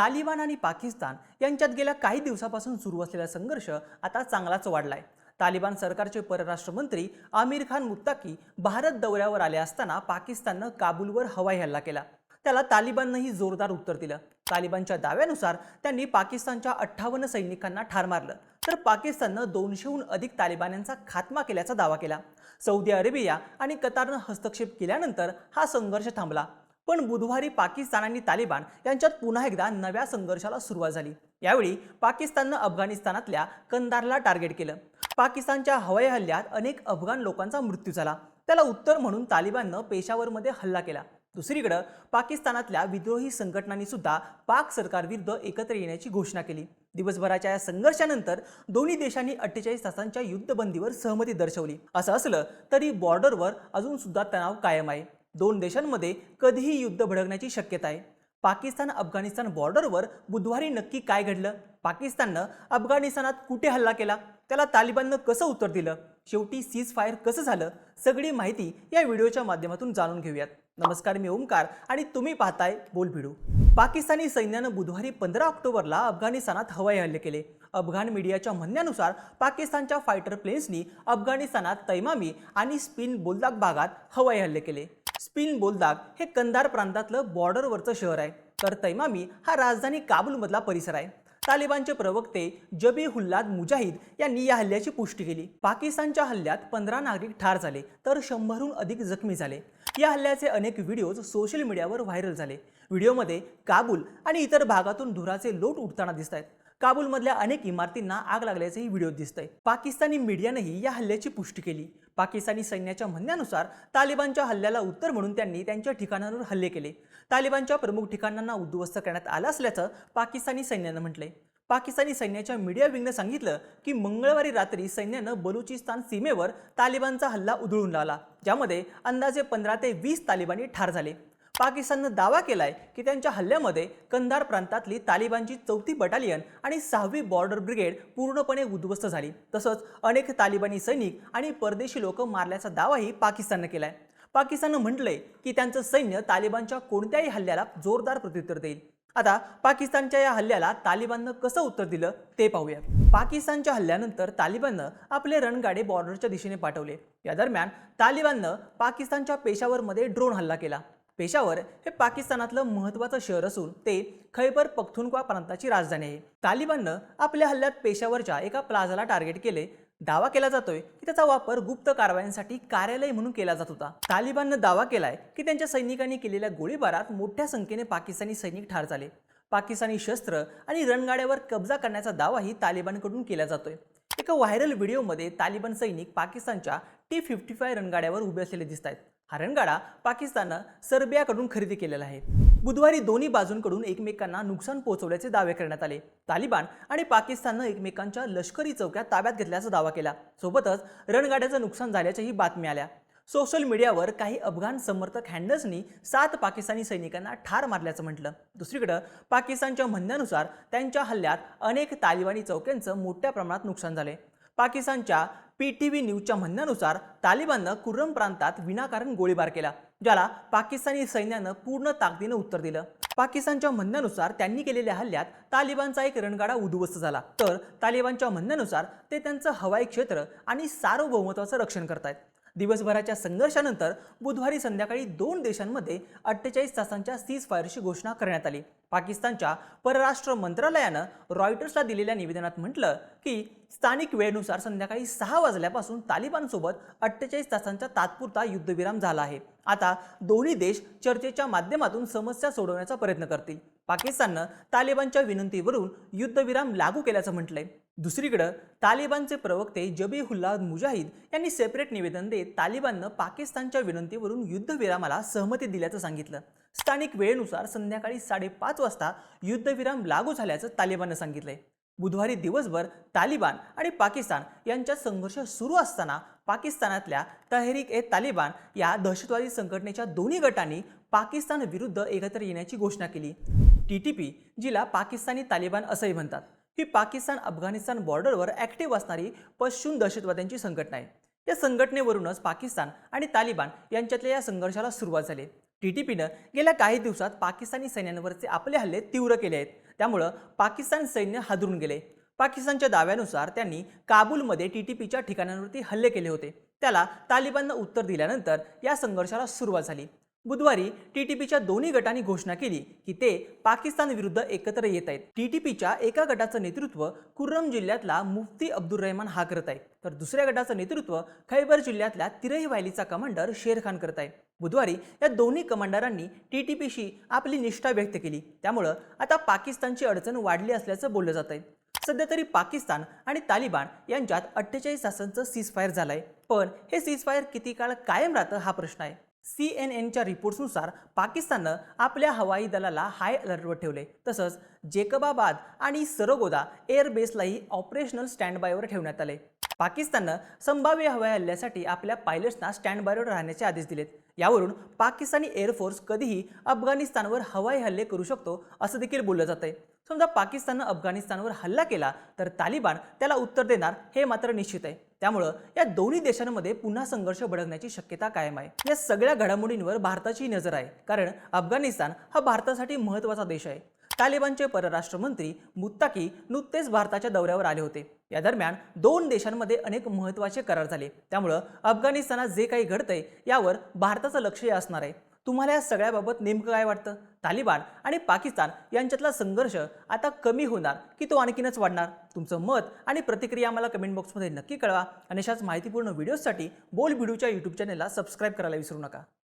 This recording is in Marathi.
तालिबान आणि पाकिस्तान यांच्यात गेल्या काही दिवसापासून सुरू असलेला संघर्ष आता चांगलाच वाढलाय. तालिबान सरकारचे परराष्ट्र मंत्री आमिर खान मुत्ताकी भारत दौऱ्यावर आले असताना पाकिस्ताननं काबूलवर हवाई हल्ला केला. त्याला तालिबाननंही जोरदार उत्तर दिलं. तालिबानच्या दाव्यानुसार त्यांनी पाकिस्तानच्या अठ्ठावन्न सैनिकांना ठार मारलं. तर पाकिस्ताननं दोनशेहून अधिक तालिबान्यांचा खात्मा केल्याचा दावा केला. सौदी अरेबिया आणि कतारनं हस्तक्षेप केल्यानंतर हा संघर्ष थांबला. पण बुधवारी पाकिस्तान आणि तालिबान यांच्यात पुन्हा एकदा नव्या संघर्षाला सुरुवात झाली. यावेळी पाकिस्ताननं अफगाणिस्तानातल्या कंदारला टार्गेट केलं. पाकिस्तानच्या हवाई हल्ल्यात अनेक अफगाण लोकांचा मृत्यू झाला. त्याला उत्तर म्हणून तालिबाननं पेशावरमध्ये हल्ला केला. दुसरीकडं पाकिस्तानातल्या विद्रोही संघटनांनी सुद्धा पाक सरकारविरुद्ध एकत्र येण्याची घोषणा केली. दिवसभराच्या या संघर्षानंतर दोन्ही देशांनी अठ्ठेचाळीस तासांच्या युद्धबंदीवर सहमती दर्शवली. असं असलं तरी बॉर्डरवर अजून सुद्धा तणाव कायम आहे. दोन देशांमध्ये कधीही युद्ध भडकण्याची शक्यता आहे. पाकिस्तान अफगाणिस्तान बॉर्डरवर बुधवारी नक्की काय घडलं? पाकिस्ताननं अफगाणिस्तानात कुठे हल्ला केला? त्याला तालिबाननं कसं उत्तर दिलं? शेवटी सीज फायर कसं झालं? सगळी माहिती या व्हिडिओच्या माध्यमातून जाणून घेऊयात. नमस्कार मी ओमकार आणि तुम्ही पाहताय बोल भिडू. पाकिस्तानी सैन्यानं बुधवारी पंधरा ऑक्टोबरला अफगाणिस्तानात हवाई हल्ले केले. अफगाण मीडियाच्या म्हणण्यानुसार पाकिस्तानच्या फायटर प्लेन्सनी अफगाणिस्तानात तैमामी आणि स्पिन बोलदाग भागात हवाई हल्ले केले. स्पिन बोलदाग हे कंदार प्रांतातलं बॉर्डरवरचं शहर आहे. तर तैमामी हा राजधानी काबूलमधला परिसर आहे. तालिबानचे प्रवक्ते जबी हुल्लाद मुजाहिद यांनी या हल्ल्याची पुष्टी केली. पाकिस्तानच्या हल्ल्यात पंधरा नागरिक ठार झाले तर शंभरहून अधिक जखमी झाले. या हल्ल्याचे अनेक व्हिडिओज सोशल मीडियावर व्हायरल झाले. व्हिडिओमध्ये काबूल आणि इतर भागातून धुराचे लोट उठताना दिसत आहेत काबूलमधल्या अनेक इमारतींना आग लागल्याचंही व्हिडिओ दिसतंय. पाकिस्तानी मीडियानंही या हल्ल्याची पुष्टी केली. पाकिस्तानी सैन्याच्या म्हणण्यानुसार तालिबानच्या हल्ल्याला उत्तर म्हणून त्यांनी त्यांच्या ठिकाणांवर हल्ले केले. तालिबानच्या प्रमुख ठिकाणांना उद्ध्वस्त करण्यात आलं असल्याचं पाकिस्तानी सैन्यानं म्हटलंय. पाकिस्तानी सैन्याच्या मीडिया विंगनं सांगितलं की मंगळवारी रात्री सैन्यानं बलुचिस्तान सीमेवर तालिबानचा हल्ला उधळून लावला. ज्यामध्ये अंदाजे पंधरा ते वीस तालिबानी ठार झाले. पाकिस्ताननं दावा केलाय की त्यांच्या हल्ल्यामध्ये कंधार प्रांतातली तालिबानची चौथी बटालियन आणि सहावी बॉर्डर ब्रिगेड पूर्णपणे उद्ध्वस्त झाली. तसंच अनेक तालिबानी सैनिक आणि परदेशी लोक मारल्याचा दावाही पाकिस्ताननं केलाय. पाकिस्ताननं म्हटलंय की त्यांचं सैन्य तालिबानच्या कोणत्याही हल्ल्याला जोरदार प्रत्युत्तर देईल. आता पाकिस्तानच्या या हल्ल्याला तालिबाननं कसं उत्तर दिलं ते पाहूयात. पाकिस्तानच्या हल्ल्यानंतर तालिबाननं आपले रणगाडे बॉर्डरच्या दिशेने पाठवले. या दरम्यान तालिबाननं पाकिस्तानच्या पेशावरमध्ये ड्रोन हल्ला केला. पेशावर हे पाकिस्तानातलं महत्त्वाचं शहर असून ते खैबर पख्तुनख्वा प्रांताची राजधानी आहे. तालिबाननं आपल्या हल्ल्यात पेशावरच्या एका प्लाझाला टार्गेट केले. दावा केला जातोय की त्याचा वापर गुप्त कारवायांसाठी कार्यालय म्हणून केला जात होता. तालिबाननं दावा केलाय की त्यांच्या सैनिकांनी केलेल्या गोळीबारात मोठ्या संख्येने पाकिस्तानी सैनिक ठार झाले. पाकिस्तानी शस्त्र आणि रणगाड्यावर कब्जा करण्याचा दावाही तालिबानकडून केला जातोय. एका व्हायरल व्हिडिओमध्ये तालिबान सैनिक पाकिस्तानच्या टी फिफ्टी फाय रणगाड्यावर उभे असलेले दिसत आहेत हा रणगाडा पाकिस्ताननं सर्बियाकडून खरेदी केलेला आहे. बुधवारी दोन्ही बाजूंकडून एकमेकांना नुकसान पोहोचवल्याचे दावे करण्यात आले. तालिबान आणि पाकिस्ताननं एकमेकांच्या लष्करी चौक्या ताब्यात घेतल्याचा दावा केला. सोबतच रणगाड्याचं नुकसान झाल्याच्याही बातम्या आल्या. सोशल मीडियावर काही अफगाण समर्थक हँडल्सनी सात पाकिस्तानी सैनिकांना ठार मारल्याचं म्हटलं. दुसरीकडं पाकिस्तानच्या म्हणण्यानुसार त्यांच्या हल्ल्यात अनेक तालिबानी चौक्यांचं मोठ्या प्रमाणात नुकसान झाले पाकिस्तानच्या पी टी व्ही न्यूजच्या म्हणण्यानुसार तालिबाननं कुर्रम प्रांतात विनाकारण गोळीबार केला ज्याला पाकिस्तानी सैन्यानं पूर्ण ताकदीनं उत्तर दिलं. पाकिस्तानच्या म्हणण्यानुसार त्यांनी केलेल्या हल्ल्यात तालिबानचा एक रणगाडा उद्ध्वस्त झाला. तर तालिबानच्या म्हणण्यानुसार ते त्यांचं हवाई क्षेत्र आणि सार्वभौमत्वाचं रक्षण करतायत. दिवसभराच्या संघर्षानंतर बुधवारी संध्याकाळी दोन देशांमध्ये अठ्ठेचाळीस तासांच्या सीज फायरची घोषणा करण्यात आली. पाकिस्तानच्या परराष्ट्र मंत्रालयानं रॉयटर्सला दिलेल्या निवेदनात म्हटलं की स्थानिक वेळेनुसार संध्याकाळी सहा वाजल्यापासून तालिबानसोबत अठ्ठेचाळीस तासांचा तात्पुरता युद्धविराम झाला आहे. आता दोन्ही देश चर्चेच्या माध्यमातून समस्या सोडवण्याचा प्रयत्न करतील. पाकिस्ताननं तालिबानच्या विनंतीवरून युद्धविराम लागू केल्याचं म्हटलंय. दुसरीकडं तालिबानचे प्रवक्ते जबीहुल्ला मुजाहिद यांनी सेपरेट निवेदन देत तालिबाननं पाकिस्तानच्या विनंतीवरून युद्धविरामाला सहमती दिल्याचं सांगितलं. स्थानिक वेळेनुसार संध्याकाळी साडेपाच वाजता युद्धविराम लागू झाल्याचं तालिबाननं सांगितलंय. बुधवारी दिवसभर तालिबान आणि पाकिस्तान यांच्यात संघर्ष सुरू असताना पाकिस्तानातल्या तहरीक ए तालिबान या दहशतवादी संघटनेच्या दोन्ही गटांनी पाकिस्तान विरुद्ध एकत्र येण्याची घोषणा केली. टी टी पी जिला पाकिस्तानी तालिबान असंही म्हणतात. ही पाकिस्तान अफगाणिस्तान बॉर्डरवर ॲक्टिव्ह असणारी पश्चिम दहशतवाद्यांची संघटना आहे. या संघटनेवरूनच पाकिस्तान आणि तालिबान यांच्यातल्या या संघर्षाला सुरुवात झाली. टीटीपीनं गेल्या काही दिवसात पाकिस्तानी सैन्यांवरचे आपले हल्ले तीव्र केले आहेत. त्यामुळं पाकिस्तान सैन्य हादरून गेले. पाकिस्तानच्या दाव्यानुसार त्यांनी काबूलमध्ये टीटीपीच्या ठिकाणांवरती हल्ले केले होते. त्याला तालिबाननं उत्तर दिल्यानंतर या संघर्षाला सुरुवात झाली. बुधवारी टी टी पीच्या दोन्ही गटांनी घोषणा केली की ते पाकिस्तान विरुद्ध एकत्र येत आहेत. टी टी पीच्या एका गटाचं नेतृत्व कुर्रम जिल्ह्यातला मुफ्ती अब्दुल रहमान हा करत आहे तर दुसऱ्या गटाचं नेतृत्व खैबर जिल्ह्यातल्या तिरही व्हॅलीचा कमांडर शेर खान करत आहे बुधवारी या दोन्ही कमांडरांनी टीटीपीशी आपली निष्ठा व्यक्त केली. त्यामुळं आता पाकिस्तानची अडचण वाढली असल्याचं बोललं जात आहे सध्या तरी पाकिस्तान आणि तालिबान यांच्यात अठ्ठेचाळीस तासांचं सीजफायर झालं आहे पण हे सीजफायर किती काळ कायम राहतं हा प्रश्न आहे. सी एन एनच्या रिपोर्ट्सनुसार पाकिस्ताननं आपल्या हवाई दलाला हाय अलर्टवर ठेवले. तसंच जेकबाबाद आणि सरोगोदा एअरबेसलाही ऑपरेशनल स्टँडबायवर ठेवण्यात आले. पाकिस्ताननं संभाव्य हवाई हल्ल्यासाठी आपल्या पायलट्सना स्टँडबायवर राहण्याचे आदेश दिलेत. यावरून पाकिस्तानी एअरफोर्स कधीही अफगाणिस्तानवर हवाई हल्ले करू शकतो असं देखील बोललं जात आहे समजा पाकिस्ताननं अफगाणिस्तानवर हल्ला केला तर तालिबान त्याला उत्तर देणार हे मात्र निश्चित आहे. त्यामुळं या दोन्ही देशांमध्ये पुन्हा संघर्ष भडकण्याची शक्यता कायम आहे. या सगळ्या घडामोडींवर भारताची नजर आहे. कारण अफगाणिस्तान हा भारतासाठी महत्त्वाचा देश आहे. तालिबानचे परराष्ट्र मंत्री मुत्ताकी नुकतेच भारताच्या दौऱ्यावर आले होते. या दरम्यान दोन देशांमध्ये अनेक महत्त्वाचे करार झाले. त्यामुळं अफगाणिस्तानात जे काही घडतंय यावर भारताचं लक्ष असणार आहे. तुम्हाला या सगळ्याबाबत नेमकं काय वाटतं? तालिबान आणि पाकिस्तान यांच्यातला संघर्ष आता कमी होणार की तो आणखीनच वाढणार? तुमचं मत आणि प्रतिक्रिया आम्हाला कमेंट बॉक्समध्ये नक्की कळवा. आणि अशाच माहितीपूर्ण व्हिडिओजसाठी बोल व्हिडिओच्या यूट्यूब चॅनलला सबस्क्राईब करायला विसरू नका.